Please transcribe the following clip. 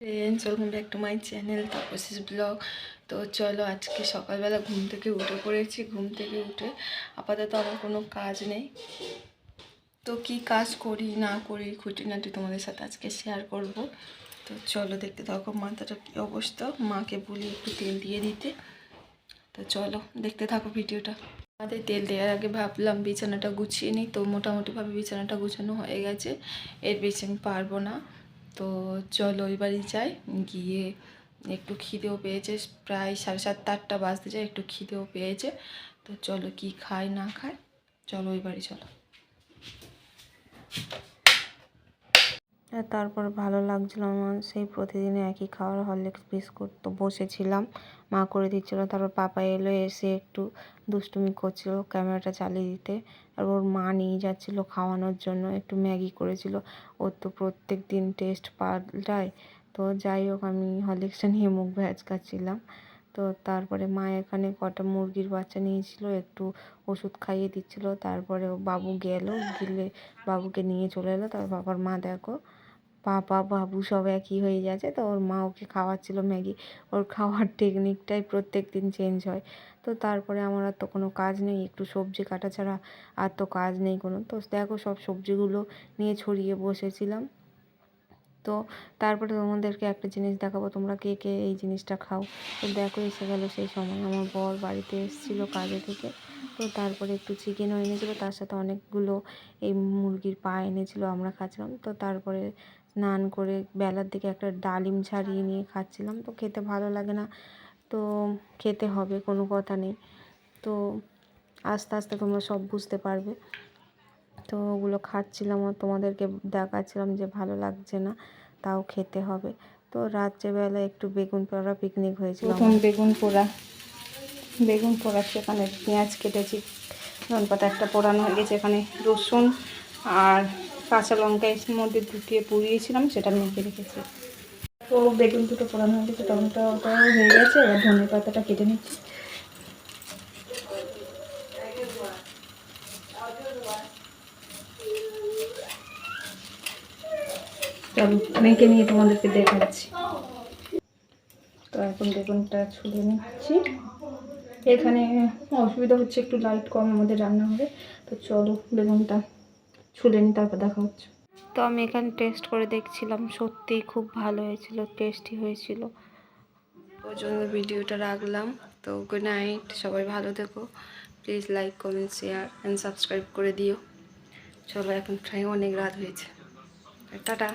Friends welcome back to my channel তাপসিস blog তো চলো আজকে সকালবেলা ঘুম থেকে উঠে পড়েছি। ঘুম থেকে উঠে আপাতত আমার কোনো কাজ নেই। তো কি কাজ করি, না করি, খুঁটিনাটি তোমাদের সাথে আজকে শেয়ার করব। তো চলো দেখতে থাকো মাথাটা কী অবস্থা। মাকে বলি একটু তেল দিয়ে দিতে। তো চলো দেখতে থাকো ভিডিওটা। আমাদের তেল দেওয়ার আগে ভাবলাম বিছানাটা গুছিয়ে নিই। তো মোটামুটিভাবে বিছানাটা গুছানো হয়ে গেছে। এর বেশি আমি পারব না। তো চলো ওই বাড়ি যাই। গিয়ে একটু খিদেও পেয়েছে, প্রায় সাড়ে সাতটা, আটটা বাজতে যায়, একটু খিদেও পেয়েছে। তো চলো কি খায়, না খায়, চলো ওই বাড়ি চলো। তারপর ভালো লাগছিল আমার। সেই প্রতিদিন একই খাওয়ার হরলিক্স, বিস্কুট তো বসেছিলাম। মা করে দিচ্ছিল, তারপর পাপা এলো, এসে একটু দুষ্টুমি করছিল ক্যামেরাটা চালিয়ে দিতে। আর ওর মা নিয়ে যাচ্ছিল খাওয়ানোর জন্য, একটু ম্যাগি করেছিল। ওর তো প্রত্যেক দিন টেস্ট পাল্টায়। তো যাই হোক, আমি হরলিক্সটা নিয়ে মুখ ভ্যাজ খাচ্ছিলাম তো তারপরে মা এখানে কটা মুরগির বাচ্চা নিয়েছিল, একটু ওষুধ খাইয়ে দিচ্ছিল। তারপরে বাবু গেল, গেলে বাবুকে নিয়ে চলে এলো। তারপর বাবার মা দেখো পাপা, বাবু সব একই হয়ে যাচ্ছে তো ওর মা ওকে খাওয়াচ্ছিল ম্যাগি। ওর খাওয়ার টেকনিকটাই প্রত্যেক দিন চেঞ্জ হয়। তো তারপরে আমার আর তো কোনো কাজ নেই, একটু সবজি কাটা ছাড়া আর তো কাজ নেই কোনো। তো দেখো সব সবজিগুলো নিয়ে ছড়িয়ে বসেছিলাম। তো তারপরে তোমাদেরকে একটা জিনিস দেখাবো, তোমরা কে কে এই জিনিসটা খাও। তো দেখো এসে গেলো সেই সময় আমার বর বাড়িতে এসেছিল কাজে থেকে। তো তারপরে একটু চিকেনও এনেছিলো, তার সাথে অনেকগুলো এই মুরগির পা এনেছিলো, আমরা খাচ্ছিলাম। তো তারপরে স্নান করে বেলার দিকে একটা ডালিম ছাড়িয়ে নিয়ে খাচ্ছিলাম। তো খেতে ভালো লাগে না। তো খেতে হবে কোনো কথা নেই। তো আস্তে আস্তে তোমরা সব বুঝতে পারবে। তো ওগুলো খাচ্ছিলাম আর তোমাদেরকে দেখাচ্ছিলাম যে ভালো লাগছে না তাও খেতে হবে। তো রাত্রেবেলা একটু বেগুন পোড়া পিকনিক হয়েছিল প্রথম বেগুন পোড়া। বেগুন পোড়া সেখানে পেঁয়াজ কেটেছি। ধন পাতা একটা পোড়ানো হয়ে গেছে এখানে রসুন আর কাঁচা লঙ্কা এর মধ্যে ঢুকিয়ে পুড়িয়েছিলাম, সেটা মেখে রেখেছি। তো বেগুন দুটো পোড়ানো হয়ে গেছে টমেটোটাও হয়ে গেছে, এবার ধনে পাতাটা কেটে নিচ্ছি। চলো মেখে নিয়ে তোমাদেরকে দেখাচ্ছি। তো এখন বেগুনটা ছুলে নিচ্ছি। এখানে অসুবিধা হচ্ছে একটু লাইট কম আমাদের রান্না হবে, তো চলো বেগুনটা ছুলে নিই তারপর দেখা হচ্ছে। তো আমি এখানে টেস্ট করে দেখছিলাম সত্যিই খুব ভালো হয়েছিল টেস্টি হয়েছিল। পর্যন্ত ভিডিওটা রাখলাম তো গুড নাইট সবাই ভালো থেকো। Please like comment share and subscribe করে দিও। চলো এখন প্রায় অনেক রাত হয়েছে। টাটা।